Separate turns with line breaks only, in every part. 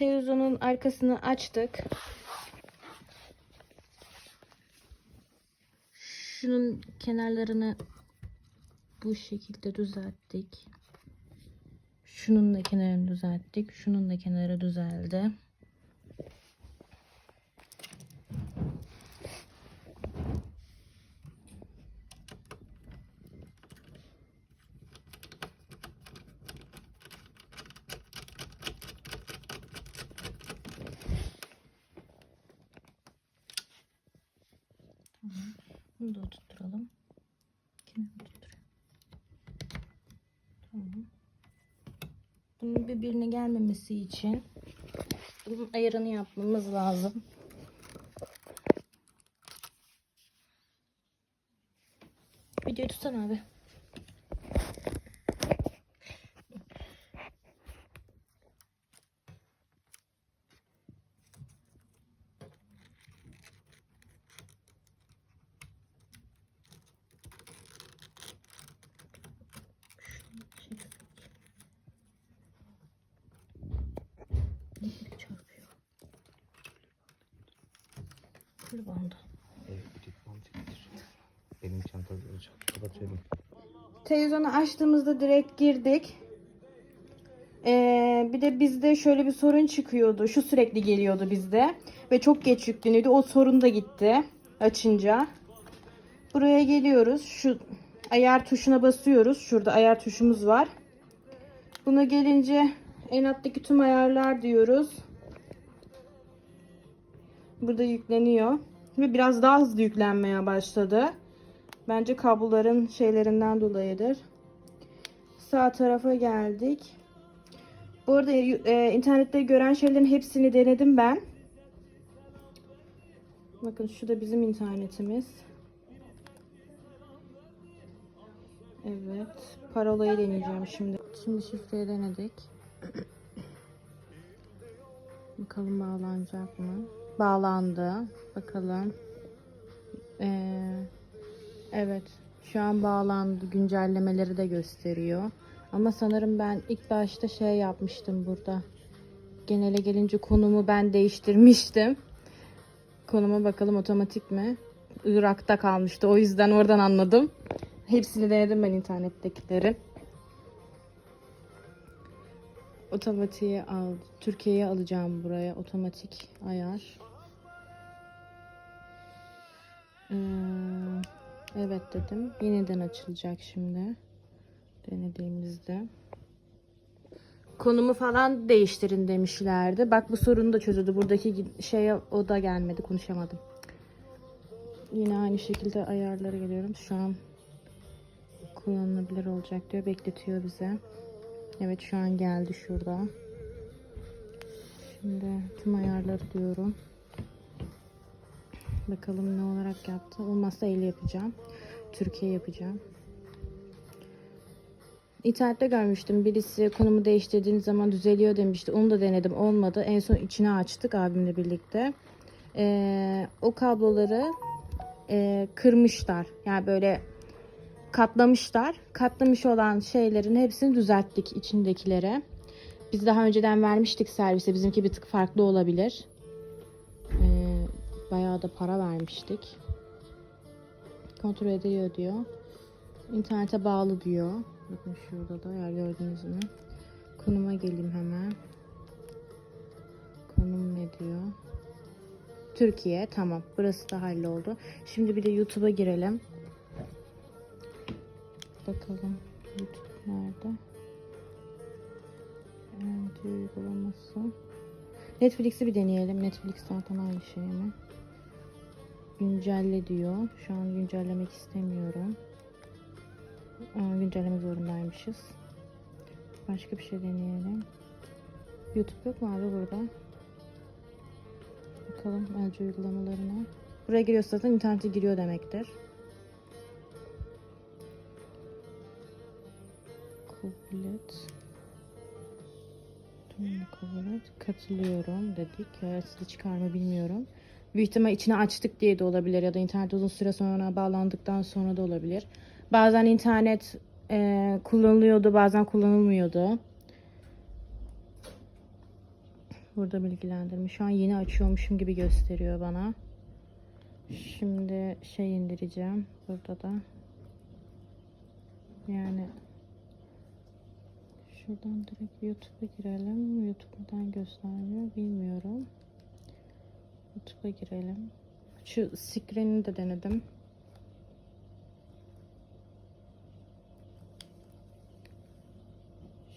Televizyonun arkasını açtık. Şunun kenarlarını bu şekilde düzelttik. Şunun da kenarını düzelttik. Şunun da kenarı düzeldi. Bunu da oturtturalım. Kenara oturtturayım. Tamam. Bunun birbirine gelmemesi için bunun ayarını yapmamız lazım. Videoyu tutsana abi. Elektrik çarpıyor. Kır bandı.
Elektrik mantıklıdır. Benim çantada olacak. Kapatıyorum.
Televizyonu açtığımızda direkt girdik. Ee, bir de bizde şöyle bir sorun çıkıyordu. Şu sürekli geliyordu bizde. Ve çok geç yükleniyordu. O sorun da gitti açınca. Buraya geliyoruz. Şu ayar tuşuna basıyoruz. Şurada ayar tuşumuz var. Buna gelince en alttaki tüm ayarlar diyoruz. Burada yükleniyor. Ve biraz daha hızlı yüklenmeye başladı. Bence kabloların şeylerinden dolayıdır. Sağ tarafa geldik. Bu arada e, internette gören şeylerin hepsini denedim ben. Bakın şu da bizim internetimiz. Evet. Parolayı deneyeceğim şimdi. Şimdi şifreyi denedik. Bakalım bağlanacak mı? Bağlandı. Bakalım. Ee, evet. Şu an bağlandı. Güncellemeleri de gösteriyor. Ama sanırım ben ilk başta şey yapmıştım burada. Genele gelince konumu ben değiştirmiştim. Konuma bakalım otomatik mi? Irak'ta kalmıştı. O yüzden oradan anladım. Hepsini denedim ben internettekilerin. Otomatiğe al. Türkiye'ye alacağım buraya. Otomatik ayar. Ee, evet dedim. Yeniden açılacak şimdi. Denediğimizde. Konumu falan değiştirin demişlerdi. Bak bu sorunu da çözüldü. Buradaki şeye o da gelmedi. Konuşamadım. Yine aynı şekilde ayarlara geliyorum. Şu an kullanılabilir olacak diyor. Bekletiyor bize. Evet şu an geldi şurada. Şimdi tüm ayarları diyorum. Bakalım ne olarak yaptı. Olmazsa el yapacağım. Türkiye yapacağım. İnternette görmüştüm. Birisi konumu değiştirdiğiniz zaman düzeliyor demişti. Onu da denedim. Olmadı. En son içine açtık abimle birlikte. Ee, o kabloları e, kırmışlar. Yani böyle katlamışlar. Katlamış olan şeylerin hepsini düzelttik içindekilere. Biz daha önceden vermiştik servise. Bizimki bir tık farklı olabilir. Ee, bayağı da para vermiştik. Kontrol ediliyor diyor. İnternete bağlı diyor. Bakın şurada da yer gördünüz mü? Konuma geleyim hemen. Konum ne diyor? Türkiye tamam. Burası da halloldu. Şimdi bir de YouTube'a girelim. Bakalım YouTube nerede? Evet, uygulaması. Netflix'i bir deneyelim. Netflix zaten aynı şey mi? Güncelle diyor. Şu an güncellemek istemiyorum. Aa, güncelleme zorundaymışız. Başka bir şey deneyelim. YouTube yok mu abi burada? Bakalım LG uygulamalarına. Buraya giriyorsa zaten internete giriyor demektir. Kabul et. Tamam kabul et. Katılıyorum dedik. Evet, sizi çıkar mı bilmiyorum. Büyük ihtimal içine açtık diye de olabilir ya da internet uzun süre sonra bağlandıktan sonra da olabilir. Bazen internet e, kullanılıyordu bazen kullanılmıyordu. Burada bilgilendirme. Şu an yeni açıyormuşum gibi gösteriyor bana. Şimdi şey indireceğim. Burada da. Yani şuradan direkt YouTube'a girelim. YouTube neden göstermiyor bilmiyorum. YouTube'a girelim. Şu screen'i de denedim.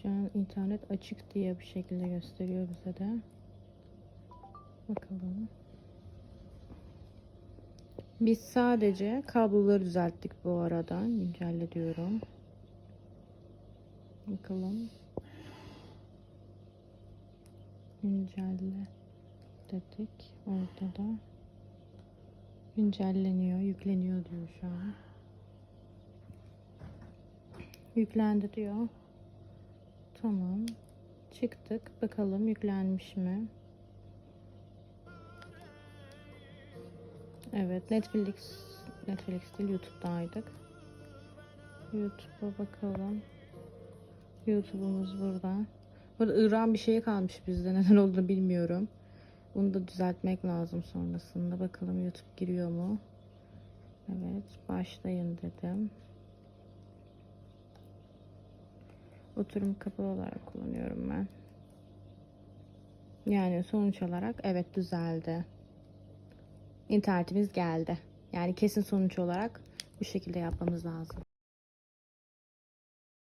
Şu an internet açık diye bir şekilde gösteriyor bize de. Bakalım. Biz sadece kabloları düzelttik bu arada. Güncelle diyorum. Bakalım. Güncelle dedik. Orada da güncelleniyor, yükleniyor diyor şu an. Yüklendi diyor. Tamam. Çıktık. Bakalım yüklenmiş mi? Evet. Netflix Netflix değil YouTube'daydık. YouTube'a bakalım. YouTube'umuz burada. Burada İran bir şey kalmış bizde. Neden olduğunu bilmiyorum. Bunu da düzeltmek lazım sonrasında. Bakalım YouTube giriyor mu? Evet. Başlayın dedim. Oturum kapalı olarak kullanıyorum ben. Yani sonuç olarak evet düzeldi. İnternetimiz geldi. Yani kesin sonuç olarak bu şekilde yapmamız lazım.